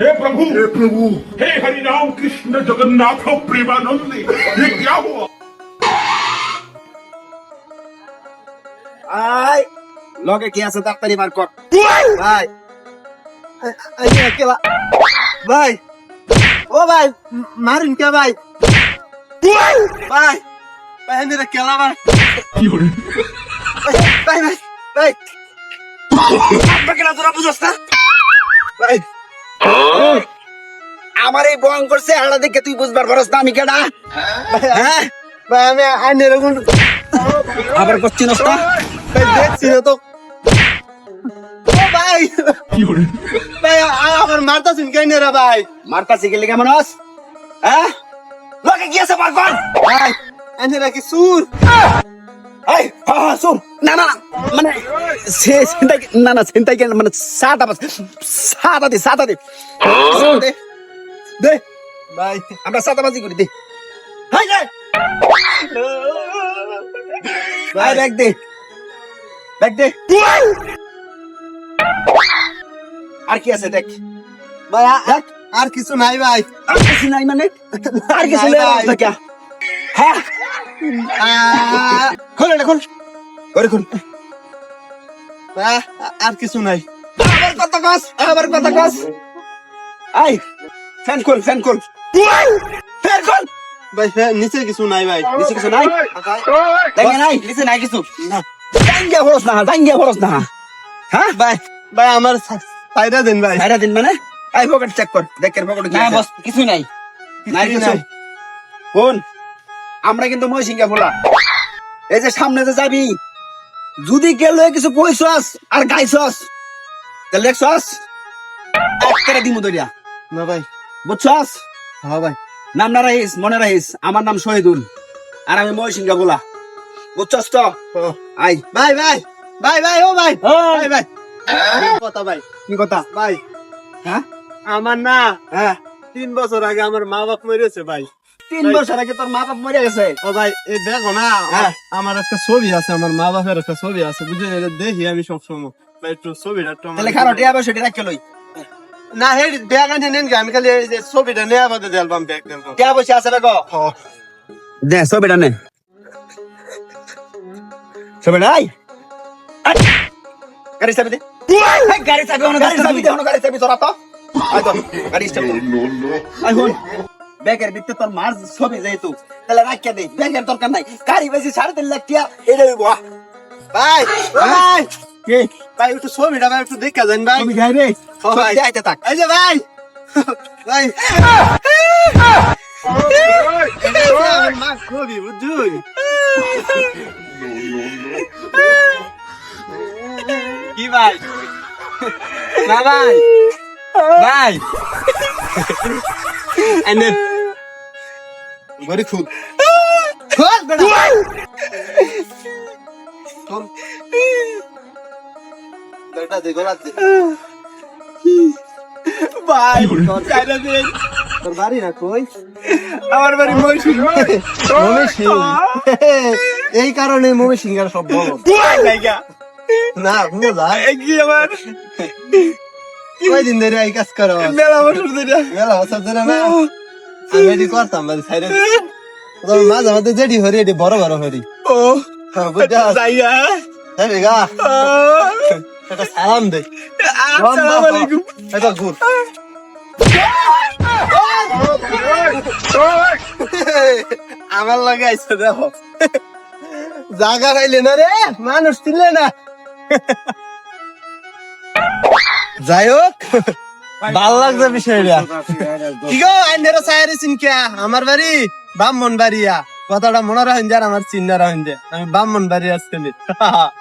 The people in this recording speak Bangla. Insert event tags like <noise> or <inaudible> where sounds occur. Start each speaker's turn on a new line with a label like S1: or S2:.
S1: हे प्रभु हे प्रभु हे हरि राम कृष्ण जगन्नाथ प्रेमानंद ये क्या हुआ
S2: আই লগে কি আছে তাড়াতাড়ি বার কর ভাই এই যে কেলা ভাই ও ভাই ম- মারুন কে ভাই ভাই ভাই এনে কেলা ভাই ভাই ভাই ভাই ভাই <laughs> আপনার কেলা তোরা বুঝছ না ভাই আমার এই করছে আলাদা দেখে তুই বুঝবার পারস না আমি কেডা? হ্যাঁ? ভাই আমি আইনে এরকম আবার করছি না? ভাই দেখছি না তো। ও ভাই! ভাই আ- আমার মারতাছেন কেন রে ভাই? মারতাছি গেলে কেমন আস হ্যাঁ? লোকে গিয়েছে ভাই এনে রাখি সুর? এই হ্যাঁ হ্যাঁ সুর। না না মানে সে সেন্টাই না না সেন্টাই মানে সাদা বাস সাদা দে সাদা দে। সাদা দে। ভাই আমরা সাদাবাজি করি দে। হাই রে ভাই ব্যাগ দে। ব্যাগ দে। আর কি আছে দেখ। ভাই দেখ। আর কিছু নাই ভাই আর কিছু নাই মানে? আর কিছু
S3: নাই ভাই।
S2: ভাই হ্যাঁ খোল এটা খোল। করে খোল।
S3: আর কিছু নাই।
S2: আবার কথা কস? আবার কথা কস? আই ফ্যান খোল ফ্যান খোল ফ্যান খোল
S3: ভাই নিচে কিছু নাই ভাই
S2: নিচে কিছু নাই। দেখে নাই নিচে নাই কিছু। না। দাঙ্গিয়া খরচ না দাঙ্গিয়া খরচ না। হ্যাঁ?
S3: ভাই ভাই আমার সাইডা দেন ভাই।
S2: সাইডা দিন মানে? আই পকেট চেক কর দেখের পকেটে
S4: না বস কিছু নাই।
S2: নাই কিছু কোন? আমরা কিন্তু মহিসিংহা ভোলা। এই যে সামনে যে যাবি যদি গেল কিছু কইছস আর গাইছস তাহলে একটা দিমু দরিয়া
S3: না ভাই।
S2: বুঝছস?
S3: হ্যাঁ ভাই।
S2: নাম না রাখিস মনে রাখিস আমার নাম শহীদুল আর আমি বুঝছস তো? আই
S3: ভাই ভাই ভাই ভাই ও ভাই। ভাই ভাই। কথা ভাই?
S2: কি কথা?
S3: ভাই।
S2: হ্যাঁ?
S3: আমার না
S2: হ্যাঁ।
S3: তিন বছর আগে আমার মা বাপ মরেছে ভাই।
S2: তিন বছর আগে তোর মা বাপ মরে গেছে?
S3: ও ভাই এই দেখো না
S2: হ্যাঁ।
S3: আমার একটা ছবি আছে আমার মা বাপের একটা ছবি আছে বুঝে দেখি আমি সবসময়। ভাই একটু ছবিটা
S2: তাহলে খারো টিয়া বসে লই।
S3: না হে ব্যাগ আনি নেন গে, আমি খালি এই যে ছবিটা নেওয়া বাদে অ্যালবাম ব্যাগ দেন
S2: টিয়া বসে আছে রাখো দে ছবিটা নে ছবিটা আই আই। গাড়ি চাবি দে
S4: এই গাড়ি চাবি অনেক
S2: গাড়ি চাবি দে হনো গাড়ি চাবি তোরা তো আই তো গাড়ি স্টার্ট আই হুন ব্যাগের ভিতরে তোর মার ছবি যেহেতু তাহলে রাখিয়া দে ব্যাগের দরকার নাই গাড়ি বেশি সাড়ে তিন লাখ টিয়া এটা হইব
S3: ভাই ও
S2: হ্যাঁ?
S3: ভাই
S2: কি
S3: ভাই একটু ছবিটা ভাই একটু দেখা যান ভাই
S2: ছবি যাই রে আইতে থাক।
S3: এই যে ভাই। ভাই। মা ছবি বুঝুন কি ভাই? না ভাই। ভাই। এনে গড়ি খুব
S2: খোল। বেটা।
S3: খুব বেটা দেখো লাগছে
S2: ভাই তোর চাইনা
S3: তোর বাড়ি না কই?
S2: আমার বাড়ি মহিষী
S3: মমি সিং এই কারণে মমি সিংহার সব বলো না
S2: কি আমার?
S3: কয়দিন ধরে এই কাজ করো?
S2: মেলা বছর ধরে।
S3: মেলা বছর ধরে না? আমি এটি করতাম বাড়ি সাইডে। তবে মাঝে মাঝে যেটি হরি এটি বড় বড় হরি।
S2: ও
S3: হ্যাঁ, বুঝা হ্যাঁ গা সালাম দে।
S2: আসসালামু আলাইকুম
S3: আমার লগে আইসে দেখো। জাগা খাইলে না রে মানুষ চিনলে না। যাই হোক ভালো লাগছে বিষয়টা। কি গো আইনের সাইরে চিনকিয়া? আমার বাড়ি ব্রাহ্মণ বাড়িয়া কথাটা মনে রাখেন যে আর আমার চিন্তা রাখেন যে। আমি ব্রাহ্মণ বাড়ি আসছি <laughs>